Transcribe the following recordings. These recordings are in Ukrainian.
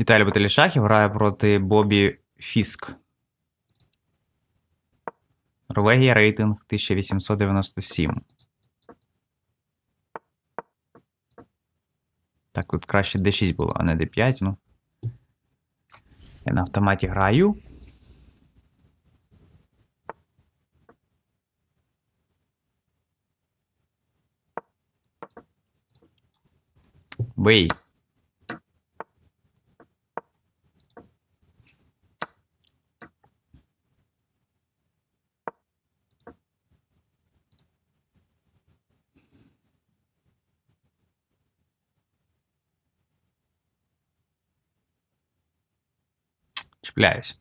Віталій любителі шахів грає проти Бобі Фіск. Норвегія рейтинг 1897. Так, тут краще D6 було, а не D5. Ну. Я на автоматі граю. Бий. Чіпляюсь.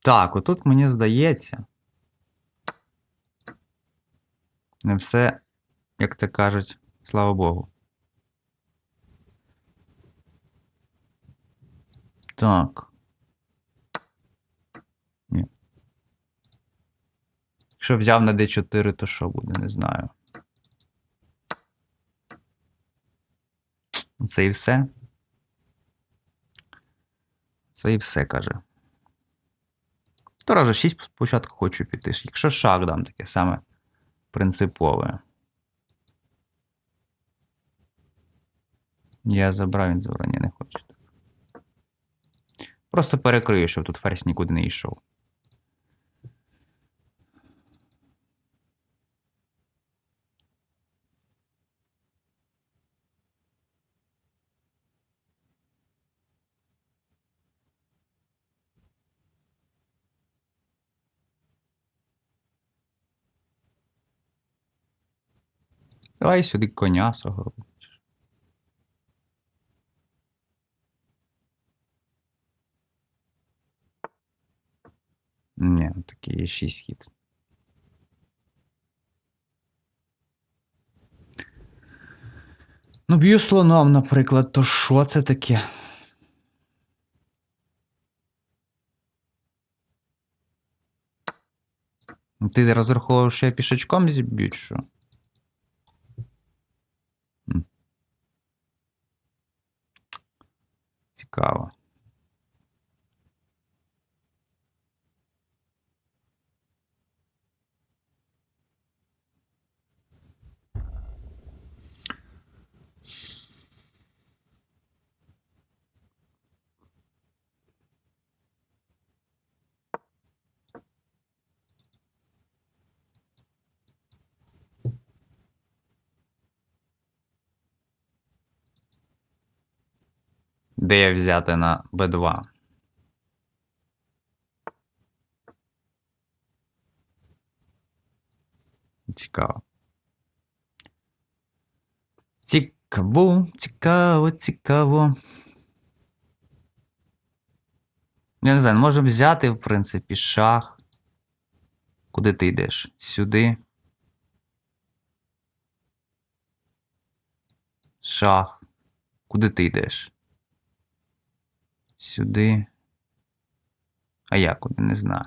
Так, отут мені здається. Не все, як то кажуть, слава Богу. Так. Ні. Якщо взяв на D4, то що буде, не знаю. Це і все. Це і все, каже. То раза 6 спочатку хочу піти. Якщо шах дам таке саме принципове. Я забрав, він забрав, не хочу. Просто перекрию, щоб тут ферзь нікуди не йшов. Давай сюди коня свого. Ні, такий є 6 хід. Ну, б'ю слоном, наприклад, то що це таке? Ти розраховував, що я пішачком зіб'ю, що? Цікаво. Де я взяти на B2? Цікаво. Цікаво, цікаво, цікаво. Я не знаю, може взяти, в принципі, шах. Куди ти йдеш? Сюди. Шах. Куди ти йдеш? Сюди. А я куди не знаю.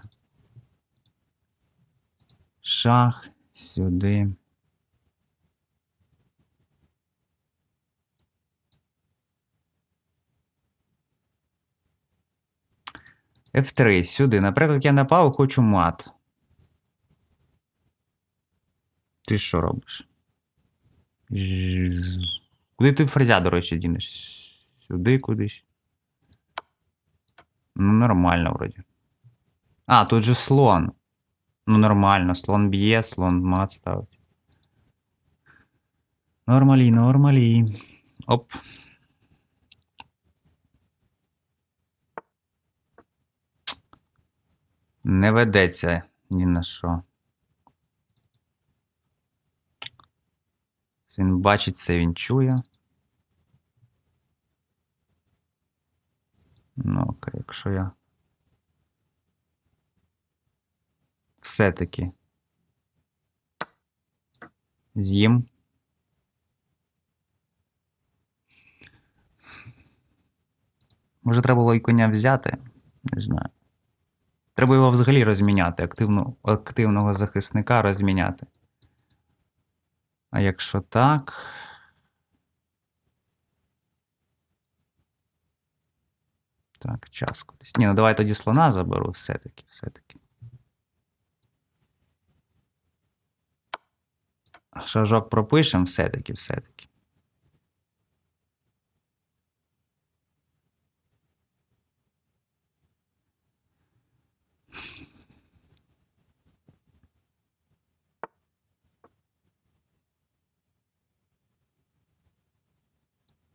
Шах сюди. F3 сюди. Наприклад, я напав, і хочу мат. Ти що робиш? Куди ти фрезя, до речі, дінеш? Сюди кудись. Ну, нормально вроді. А, тут же слон. Ну, нормально. Слон б'є, слон мат ставить. Нормалі, нормалі. Оп. Не ведеться ні на що. Він бачить це, він чує. Ну, окей, якщо я. Все-таки. З'їм. Може, треба було і коня взяти? Не знаю. Треба його взагалі розміняти, активну, активного захисника розміняти. А якщо так. Так, час кудись. Ні, ну давай тоді слона заберу все-таки, все-таки. Шажок пропишемо все-таки, все-таки.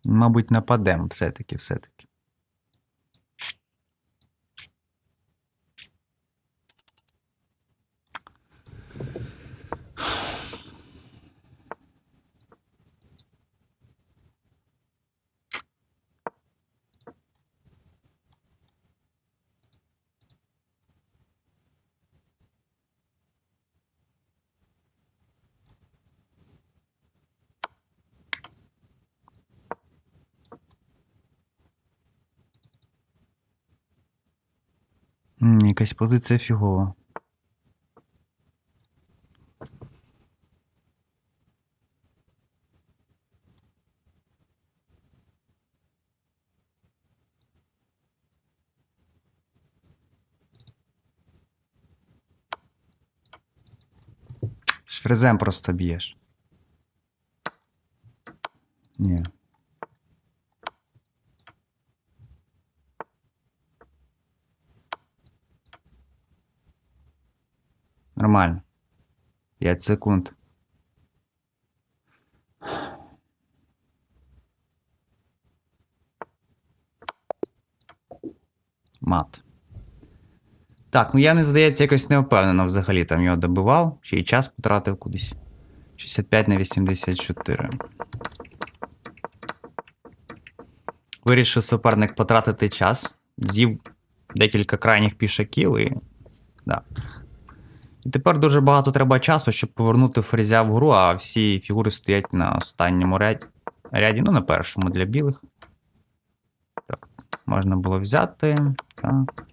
Мабуть, нападемо все-таки, все-таки. Якась позиція фігова. Фрезем просто б'єш. Ні. Нормально. 5 секунд. Мат. Так, ну я не здається, якось не впевнено взагалі там його добивав. Ще й час потратив кудись. 65 на 84. Вирішив суперник потратити час. З'їв декілька крайніх пішаків і. Да. І тепер дуже багато треба часу, щоб повернути фрезя в гру, а всі фігури стоять на останньому ряді, ряді ну на першому для білих. Так, можна було взяти. Так.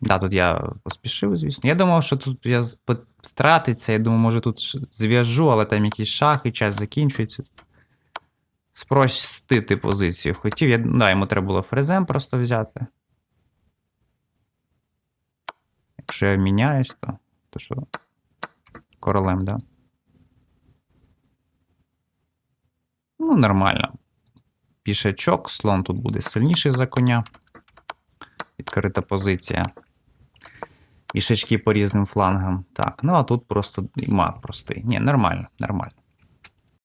Да, тут я поспішив, звісно. Я думав, що тут я втратиться. Я думаю, може тут зв'яжу, але там якісь шахи, час закінчується. Спростити позицію хотів. Я, да, йому треба було фрезем просто взяти. Якщо я міняюсь, то, то що? Королем, да? Ну, нормально. Пішачок, слон тут буде сильніший за коня. Відкрита позиція. Пішачки по різним флангам. Так, ну а тут просто мат простий. Ні, нормально, нормально.